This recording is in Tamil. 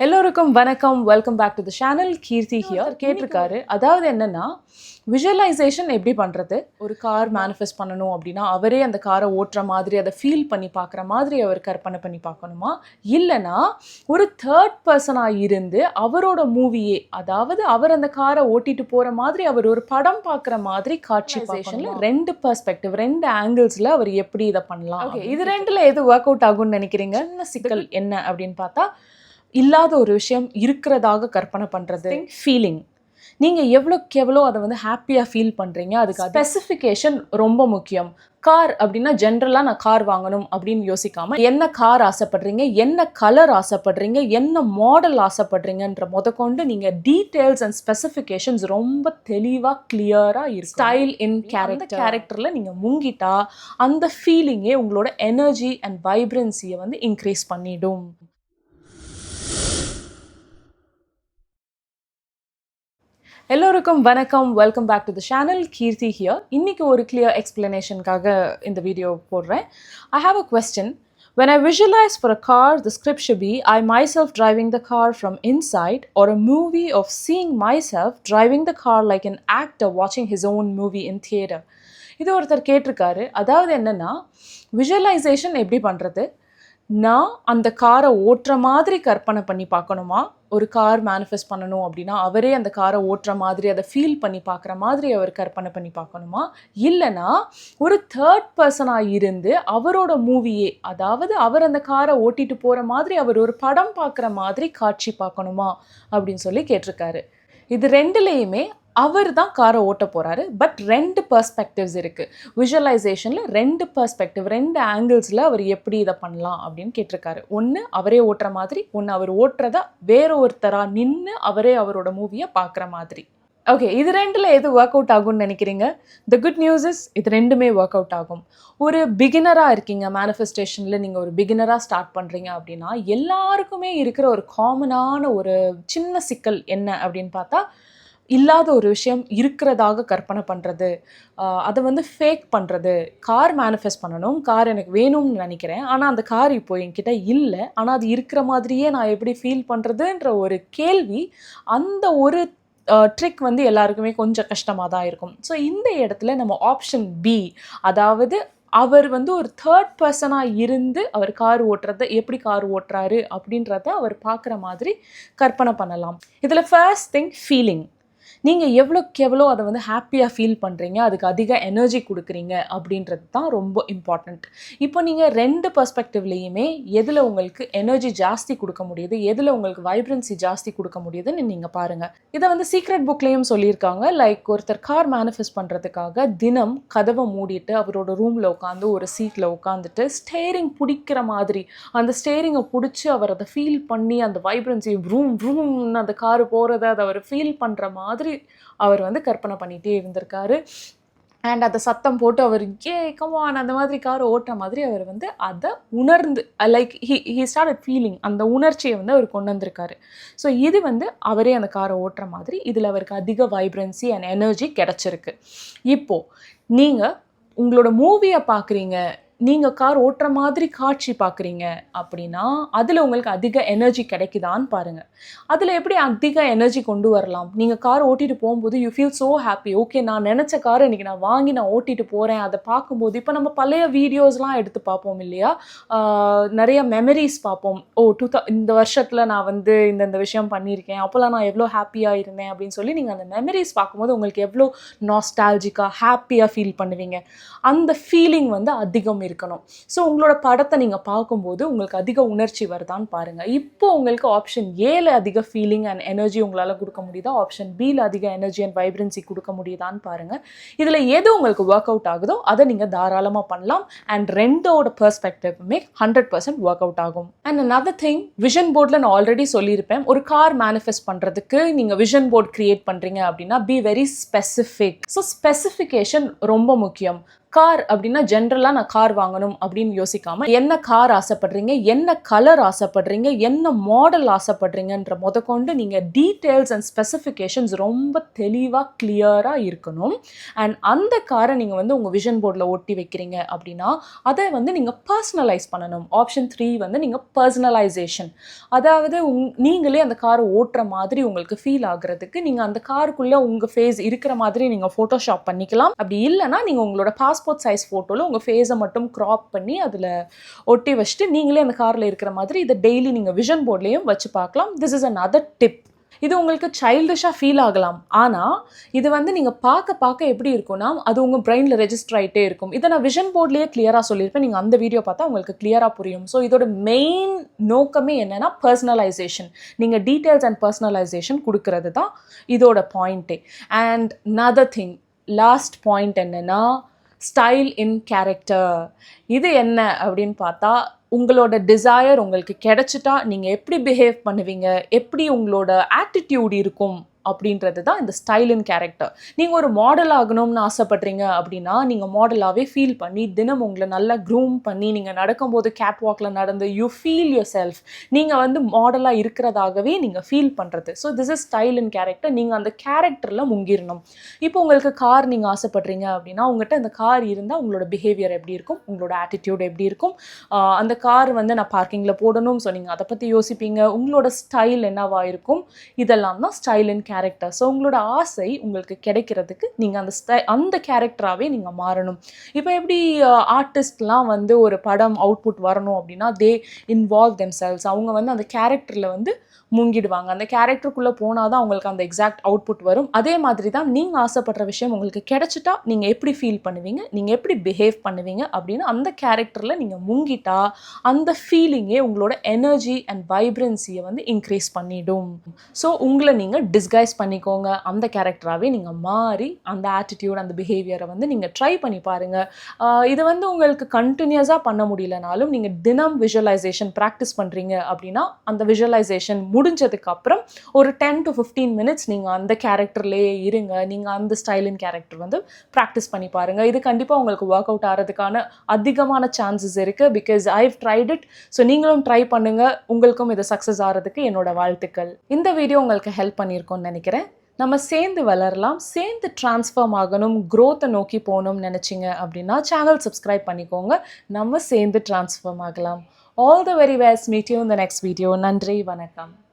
எல்லோருக்கும் வணக்கம். Welcome back to the channel Keerthi here கேட்டிருக்காரு. அதாவது என்னன்னா விஷுவலைசேஷன் எப்படி பண்ணுறது ஒரு கார் மேனிஃபெஸ்ட் பண்ணணும் அப்படின்னா அவரே அந்த காரை ஓட்டுற மாதிரி அதை ஃபீல் பண்ணி பார்க்குற மாதிரி அவர் கற்பனை பண்ணி பார்க்கணுமா? இல்லைனா ஒரு தேர்ட் பர்சனாக இருந்து அவரோட மூவியே அதாவது அவர் அந்த காரை ஓட்டிட்டு போகிற மாதிரி அவர் ஒரு படம் பார்க்குற மாதிரி காட்சி ரெண்டு பெர்ஸ்பெக்டிவ் ரெண்டு ஆங்கிள்ஸில் அவர் எப்படி இதை பண்ணலாம் Okay, இது ரெண்டில் எது ஒர்க் அவுட் ஆகும்னு நினைக்கிறீங்க? என்ன சிக்கல் என்ன அப்படின்னு பார்த்தா இல்லாத ஒரு விஷயம் இருக்கிறதாக கற்பனை பண்ணுறது ஃபீலிங் நீங்கள் எவ்வளோக்கு எவ்வளோ அதை வந்து ஹாப்பியாக ஃபீல் பண்ணுறீங்க அதுக்கு ஸ்பெசிஃபிகேஷன் ரொம்ப முக்கியம். கார் அப்படின்னா ஜென்ரலாக நான் கார் வாங்கணும் அப்படின்னு யோசிக்காம என்ன கார் ஆசைப்படுறீங்க என்ன கலர் ஆசைப்படுறீங்க என்ன மாடல் ஆசைப்படுறீங்கன்ற முதற்கொண்டு நீங்கள் டீட்டெயில்ஸ் அண்ட் ஸ்பெசிஃபிகேஷன்ஸ் ரொம்ப தெளிவாக கிளியராக இருக்கு ஸ்டைல் இன் கேரக்டர் கேரக்டரில் நீங்கள் முங்கிட்டா அந்த ஃபீலிங்கே உங்களோட எனர்ஜி அண்ட் வைப்ரன்சியை வந்து இன்க்ரீஸ் பண்ணிடும். எல்லோருக்கும் வணக்கம் welcome back to the channel Keerthi here இன்றைக்கி ஒரு கிளியர் எக்ஸ்ப்ளனேஷனுக்காக இந்த வீடியோ போடுறேன் I have a question when I visualise for a car the script should be I myself driving the car from inside or a movie of seeing myself driving the car like an actor வாட்சிங் his own movie in theatre இது ஒருத்தர் கேட்டிருக்காரு அதாவது என்னென்னா விஷுவலைசேஷன் எப்படி பண்ணுறது நான் அந்த காரை ஓட்டுற மாதிரி கற்பனை பண்ணி பார்க்கணுமா? ஒரு கார் மேனிஃபெஸ்ட் பண்ணணும் அப்படின்னா அவரே அந்த காரை ஓட்டுற மாதிரி அதை ஃபீல் பண்ணி பார்க்குற மாதிரி அவர் கற்பனை பண்ணி பார்க்கணுமா? இல்லைனா ஒரு தேர்ட் பர்சனாக இருந்து அவரோட மூவியே அதாவது அவர் அந்த காரை ஓட்டிட்டு போகிற மாதிரி அவர் ஒரு படம் பார்க்குற மாதிரி காட்சி பார்க்கணுமா? அப்படின்னு சொல்லி கேட்டிருக்காரு. இது ரெண்டுலேயுமே அவர் தான் காரை ஓட்ட போகிறாரு பட் ரெண்டு பர்ஸ்பெக்டிவ்ஸ் இருக்குது விஷுவலைசேஷனில் ரெண்டு பர்ஸ்பெக்டிவ் ரெண்டு ஆங்கிள்ஸில் அவர் எப்படி இதை பண்ணலாம் அப்படின்னு கேட்டிருக்காரு. ஒன்று அவரே ஓட்டுற மாதிரி. ஒன்று அவர் ஓட்டுறதா வேற ஒருத்தராக நின்று அவரே அவரோட மூவியை பார்க்குற மாதிரி. ஓகே இது ரெண்டில் எது ஒர்க் அவுட் ஆகும்னு நினைக்கிறீங்க? த குட் நியூஸ் இஸ் இது ரெண்டுமே ஒர்க் அவுட் ஆகும். ஒரு பிகினராக இருக்கீங்க மேனிஃபெஸ்டேஷனில் நீங்கள் ஒரு பிகினராக ஸ்டார்ட் பண்ணுறீங்க அப்படின்னா எல்லாருக்குமே இருக்கிற ஒரு காமனான ஒரு சின்ன சிக்கல் என்ன அப்படின்னு பார்த்தா இல்லாத ஒரு விஷயம் இருக்கிறதாக கற்பனை பண்ணுறது அதை வந்து ஃபேக் பண்ணுறது கார் மேனிஃபெஸ்ட் பண்ணணும் கார் எனக்கு வேணும்னு நினைக்கிறேன். ஆனால் அந்த கார் இப்போ என்கிட்ட இல்லை. ஆனால் அது இருக்கிற மாதிரியே நான் எப்படி ஃபீல் பண்ணுறதுன்ற ஒரு கேள்வி அந்த ஒரு ட்ரிக் வந்து எல்லாருக்குமே கொஞ்சம் கஷ்டமாக தான் இருக்கும். ஸோ இந்த இடத்துல நம்ம ஆப்ஷன் பி அதாவது அவர் வந்து ஒரு தேர்ட் பர்சனாக இருந்து அவர் கார் ஓட்டுறத எப்படி கார் ஓட்டுறாரு அப்படின்றத அவர் பார்க்குற மாதிரி கற்பனை பண்ணலாம். இதில் ஃபர்ஸ்ட் திங் ஃபீலிங் நீங்கள் எவ்வளோக்கு எவ்வளோ அதை வந்து ஹாப்பியாக ஃபீல் பண்ணுறீங்க அதுக்கு அதிக எனர்ஜி கொடுக்குறீங்க அப்படின்றது தான் ரொம்ப இம்பார்ட்டண்ட் இப்போ நீங்கள் ரெண்டு பர்ஸ்பெக்டிவ்லேயுமே எதில் உங்களுக்கு எனர்ஜி ஜாஸ்தி கொடுக்க முடியுது? எதில் உங்களுக்கு வைப்ரன்சி ஜாஸ்தி கொடுக்க முடியுதுன்னு நீங்கள் பாருங்கள் இதை வந்து சீக்ரெட் புக்லேயும் சொல்லியிருக்காங்க. லைக் ஒருத்தர் கார் மேனிஃபெஸ்ட் பண்ணுறதுக்காக தினம் கதவை மூடிட்டு அவரோட ரூமில் உட்காந்து ஒரு சீட்டில் உட்காந்துட்டு ஸ்டேரிங் பிடிக்கிற மாதிரி அந்த ஸ்டேரிங்கை பிடிச்சி அவர் அதை ஃபீல் பண்ணி அந்த வைப்ரன்சி ரூம் ரூம்னு அந்த கார் போகிறத அதை அவர் ஃபீல் பண்ணுற மாதிரி அவர் வந்து கற்பனை பண்ணிகிட்டே இருந்திருக்காரு. அண்ட் அதை சத்தம் போட்டு அவர் ஏ கமான் அந்த மாதிரி கார் ஓட்டுற மாதிரி அவர் வந்து அதை உணர்ந்து like he he start feeling அந்த உணர்ச்சியை வந்து அவர் கொண்டு வந்திருக்காரு. ஸோ இது வந்து அவரே அந்த காரை ஓட்டுற மாதிரி இதில் அவருக்கு அதிக வைப்ரன்சி அண்ட் எனர்ஜி கிடச்சிருக்கு. இப்போது நீங்கள் உங்களோட மூவியை பார்க்குறீங்க நீங்கள் கார் ஓட்டுற மாதிரி காட்சி பார்க்குறீங்க அப்படின்னா அதில் உங்களுக்கு அதிக எனர்ஜி கிடைக்குதான்னு பாருங்கள் அதில் எப்படி அதிக எனர்ஜி கொண்டு வரலாம்? நீங்கள் கார் ஓட்டிட்டு போகும்போது you feel so happy okay நான் நினச்ச கார் இன்றைக்கி நான் வாங்கி நான் ஓட்டிட்டு போகிறேன் அதை பார்க்கும்போது இப்போ நம்ம பழைய வீடியோஸ்லாம் எடுத்து பார்ப்போம் இல்லையா? நிறைய மெமரிஸ் பார்ப்போம். ஓ டூ த இந்த வருஷத்தில் நான் வந்து இந்த இந்த விஷயம் பண்ணியிருக்கேன். அப்போல்லாம் நான் எவ்வளோ ஹாப்பியாக இருந்தேன் அப்படின்னு சொல்லி நீங்கள் அந்த மெமரிஸ் பார்க்கும்போது உங்களுக்கு எவ்வளோ நாஸ்டாலஜிக்காக ஹாப்பியாக ஃபீல் பண்ணுவீங்க. அந்த ஃபீலிங் வந்து அதிகம் இருக்கணும். ஸோ உங்களோட படத்தை நீங்கள் பார்க்கும்போது உங்களுக்கு அதிக உணர்ச்சி வருதான்னு பாருங்கள் இப்போ உங்களுக்கு ஆப்ஷன் ஏல அதிக ஃபீலிங் அண்ட் எனர்ஜி உங்களால் கொடுக்க முடியுதா? ஆப்ஷன் பியில் அதிக எனர்ஜி அண்ட் வைப்ரன்சி கொடுக்க முடியுதான்னு பாருங்கள் இதில் எது உங்களுக்கு ஒர்க் அவுட் ஆகுதோ அதை நீங்கள் தாராளமாக பண்ணலாம். அண்ட் ரெண்டோட பெர்ஸ்பெக்டிவுமே ஹண்ட்ரட் பர்சன்ட் ஒர்க் அவுட் ஆகும். அண்ட் another திங் விஷன் போர்டில் நான் ஆல்ரெடி சொல்லியிருப்பேன். ஒரு கார் மேனிஃபெஸ்ட் பண்ணுறதுக்கு நீங்கள் விஷன் போர்ட் கிரியேட் பண்ணுறீங்க அப்படின்னா be very specific so specification ரொம்ப முக்கியம். கார் அப்படின்னா ஜென்ரலாக நான் கார் வாங்கணும் அப்படின்னு யோசிக்காம என்ன கார் ஆசைப்படுறீங்க என்ன கலர் ஆசைப்படுறீங்க என்ன மாடல் ஆசைப்படுறீங்கன்ற முதற்கொண்டு நீங்கள் டீட்டெயில்ஸ் அண்ட் ஸ்பெசிஃபிகேஷன்ஸ் ரொம்ப தெளிவாக கிளியராக இருக்கணும். அண்ட் அந்த காரை நீங்கள் வந்து உங்கள் விஷன் போர்டில் ஒட்டி வைக்கிறீங்க அப்படின்னா அதை வந்து நீங்கள் பர்சனலைஸ் பண்ணணும். ஆப்ஷன் த்ரீ வந்து நீங்கள் பர்சனலைசேஷன் அதாவது உங் நீங்களே அந்த காரை ஓட்டுற மாதிரி உங்களுக்கு ஃபீல் ஆகுறதுக்கு நீங்கள் அந்த காருக்குள்ளே உங்கள் ஃபேஸ் இருக்கிற மாதிரி நீங்கள் ஃபோட்டோஷாப் பண்ணிக்கலாம். அப்படி இல்லைன்னா நீங்கள் உங்களோட பாஸ் பாஸ்போர்ட் சைஸ் ஃபோட்டோவில் உங்கள் ஃபேஸை மட்டும் க்ராப் பண்ணி அதில் ஒட்டி வச்சுட்டு நீங்களே அந்த காரில் இருக்கிற மாதிரி இதை டெய்லி நீங்கள் விஷன் போர்ட்லேயும் வச்சு பார்க்கலாம். This is an other tip இது உங்களுக்கு சைல்டிஷாக ஃபீல் ஆகலாம். ஆனால் இது வந்து நீங்கள் பார்க்க பார்க்க எப்படி இருக்கும்னா அது உங்கள் பிரெயினில் ரெஜிஸ்டர் ஆகிட்டே இருக்கும். இதை நான் விஷன் போர்ட்லேயே கிளியராக சொல்லியிருப்பேன். நீங்கள் அந்த வீடியோ பார்த்தா உங்களுக்கு கிளியராக புரியும். ஸோ இதோட மெயின் நோக்கமே என்னென்னா பர்சனலைசேஷன் நீங்கள் டீட்டெயில்ஸ் அண்ட் பர்சனலைசேஷன் கொடுக்கறது தான் இதோட பாயிண்ட்டே and another thing last point என்னென்னா ஸ்டைல் இன் கேரக்டர் இது என்ன அப்படின்னு பார்த்தா உங்களோட டிசையர் உங்களுக்கு கிடைச்சிட்டா நீங்கள் எப்படி பிஹேவ் பண்ணுவீங்க? எப்படி உங்களோட ஆட்டிடியூட் இருக்கும்? அப்படின்றது தான் இந்த ஸ்டைல் இன் கேரக்டர் நீங்கள் ஒரு மாடல் ஆகணும்னு ஆசைப்படுறீங்க அப்படின்னா நீங்கள் மாடலாகவே ஃபீல் பண்ணி தினம் உங்களை நல்லா க்ரூம் பண்ணி நீங்கள் நடக்கும்போது கேட் வாக்கில் நடந்து யூ ஃபீல் யுவர் செல்ஃப் நீங்கள் வந்து மாடலாக இருக்கிறதாகவே நீங்கள் ஃபீல் பண்ணுறது so this is style in character நீங்கள் அந்த கேரக்டரில் முங்கிடணும் இப்போ உங்களுக்கு கார் நீங்கள் ஆசைப்படுறீங்க அப்படின்னா உங்கள்கிட்ட அந்த கார் இருந்தால் உங்களோட பிஹேவியர் எப்படி இருக்கும்? உங்களோட ஆட்டிடியூட் எப்படி இருக்கும்? அந்த கார் வந்து நான் பார்க்கிங்கில் போடணும். ஸோ நீங்கள் அதை பற்றி யோசிப்பீங்க. உங்களோட ஸ்டைல் என்னவாக இருக்கும்? இதெல்லாம் தான் ஸ்டைல் இன் கேரக்டர் ஸோ உங்களோட ஆசை உங்களுக்கு கிடைக்கிறதுக்கு நீங்கள் அந்த ஸ்டை அந்த கேரக்டராகவே நீங்கள் மாறணும். இப்போ எப்படி ஆர்டிஸ்ட்லாம் வந்து ஒரு படம் அவுட்புட் வரணும் அப்படின்னா தே இன்வால்வ் தெம் செல்ஸ் அவங்க வந்து அந்த கேரக்டரில் வந்து மூங்கிடுவாங்க. அந்த கேரக்டருக்குள்ளே போனால் தான் அவங்களுக்கு அந்த எக்ஸாக்ட் அவுட்புட் வரும். அதே மாதிரி தான் நீங்கள் ஆசைப்படுற விஷயம் உங்களுக்கு கிடைச்சிட்டா நீங்கள் எப்படி ஃபீல் பண்ணுவீங்க? நீங்கள் எப்படி பிஹேவ் பண்ணுவீங்க? அப்படின்னு அந்த கேரக்டரில் நீங்கள் முங்கிட்டா அந்த ஃபீலிங்கே உங்களோட எனர்ஜி அண்ட் வைப்ரன்சியை வந்து இன்க்ரீஸ் பண்ணிடும். ஸோ உங்களை நீங்கள் டிஸ்கைஸ் பண்ணிக்கோங்க. அந்த கேரக்டராகவே நீங்கள் மாறி அந்த ஆட்டிடியூட் அந்த பிஹேவியரை வந்து நீங்கள் ட்ரை பண்ணி பாருங்கள் இது வந்து உங்களுக்கு கண்டினியூஸாக பண்ண முடியலனாலும் நீங்கள் தினம் விஷுவலைசேஷன் ப்ராக்டிஸ் பண்ணுறீங்க அப்படின்னா அந்த விஷுவலைசேஷன் முடிஞ்சதுக்கு அப்புறம் ஒரு டென் டு ஃபிஃப்டீன் மினிட்ஸ் நீங்கள் அந்த கேரக்டர்லேயே இருங்க. நீங்கள் அந்த ஸ்டைலின் கேரக்டர் வந்து ப்ராக்டிஸ் பண்ணி பாருங்கள் இது கண்டிப்பாக உங்களுக்கு ஒர்க் அவுட் ஆகிறதுக்கான அதிகமான சான்சஸ் இருக்குது because I've tried it so நீங்களும் ட்ரை பண்ணுங்கள் உங்களுக்கும் இது சக்ஸஸ் ஆகிறதுக்கு என்னோட வாழ்த்துக்கள். இந்த வீடியோ உங்களுக்கு ஹெல்ப் பண்ணியிருக்கோன்னு நினைக்கிறேன். நம்ம சேர்ந்து வளரலாம். சேர்ந்து ட்ரான்ஸ்ஃபார்ம் ஆகணும். க்ரோத்தை நோக்கி போகணும்னு நினச்சிங்க அப்படின்னா சேனல் சப்ஸ்கிரைப் பண்ணிக்கோங்க. நம்ம சேர்ந்து ட்ரான்ஸ்ஃபார்ம் ஆகலாம். All the very best meet you இந்த நெக்ஸ்ட் வீடியோ நன்றி. வணக்கம்.